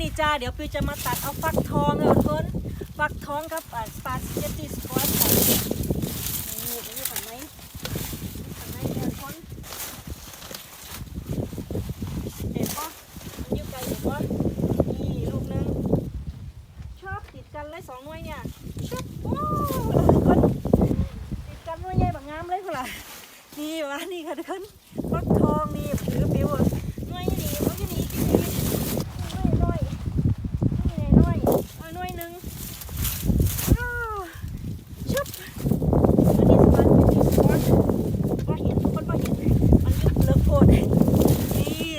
นี่จ้าเดี๋ยวปิวจะมาตัดเอาฟักทองเลยทุกคนฟักทองกับอ่าสเกตตี้สควอชค่ะนี่ไปอยู่ฝั่งไหนฝั่งไหนเนี่ยทุกคนเห็นปะมันอยู่ไกลเห็นปะนี่ลูกหนึงชอบติดกันเลยสองหน่วยเนี่ยชอบโอ้ทุกคนติดกันหน่วยใหญ่แบบงามเลยเพวกล่ะนี่วะนี่ค่ะทุกคนฟักทองนี่ถือปิวอะหน่วยนี่มันจะหนีกินดีน้อยๆ นี่หน่อยเอาหน่อยหนึ่งอ้าวชุบอันนี้สปาเกตตี้สควอชก็เห็นทุกคนก็เห็นมันลึกเลิกโคตรนี่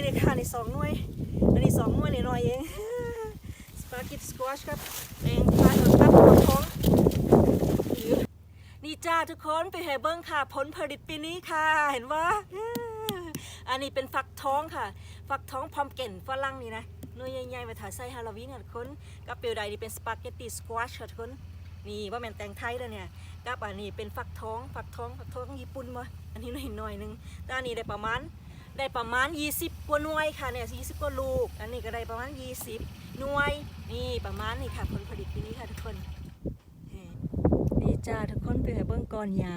เลยค่ะนี่สองหน่วย อันนี้สองหน่วยหน่อยๆเอง ส สควอชครับแดงฟ้ากับตับกับท้องนี่จ้าทุกคนไปเฮเบิ้งค่ะ ผลผลิตปีนี้ค่ะ เห็นว่าอันนี้เป็นฟักทองค่ะ ฟักทองพร้อมเก่นฝรั่งนี่นะหน่ยใหญ่ๆมาถ่ายไส้ฮาโลวีนค่ะทุกคนกับเปียวใดนี่เป็นสปาเกตตีสควอชค่ะทุกคนนี่ว่าแมนแตงไทยแล้วเนี่ยกับอันนี้เป็นฟักทอง ฟักทองฟักทองญี่ปุ่นมาอันนี้หน่อยหน่อยนึงแต่อันนี้ได้ประมาณได้ประมาณ 20 กว่าหน่วยค่ะเนี่ย20 กว่าลูก อันนี้ก็ได้ประมาณ 20 หน่วย นี่ประมาณนี่ค่ะผลผลิตปีนี้ค่ะทุกคนนี่จ้าทุกคนไปให้เบิ่งก้อนยา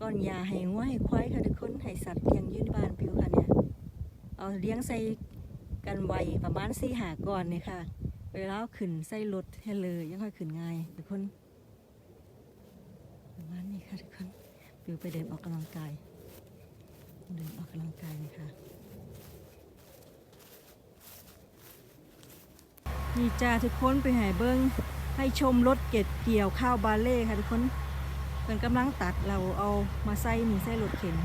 ก้อนยาให้งัวให้ควายค่ะทุกคนให้สัตว์เลี้ยงยืนบ้านปิวค่ะเนี่ยเอาเลี้ยงใส่กันไวประมาณสี่หาก่อนเนี่ยค่ะเวลาขึ้นใส่รถให้เลยยังค่อยขึ้นง่ายทุกคนประมาณนี้ค่ะทุกคนปิวไปเดินออกกำลังกายเดินออกกำลังกายเลยค่ะ นี่จ้าทุกคนไปหายเบิ้งให้ชมรถเก็บเกี่ยวข้าวบาเล่ค่ะทุกคนเป็นกำลังตัดเราเอามาใส่หนีใส่รถเข็น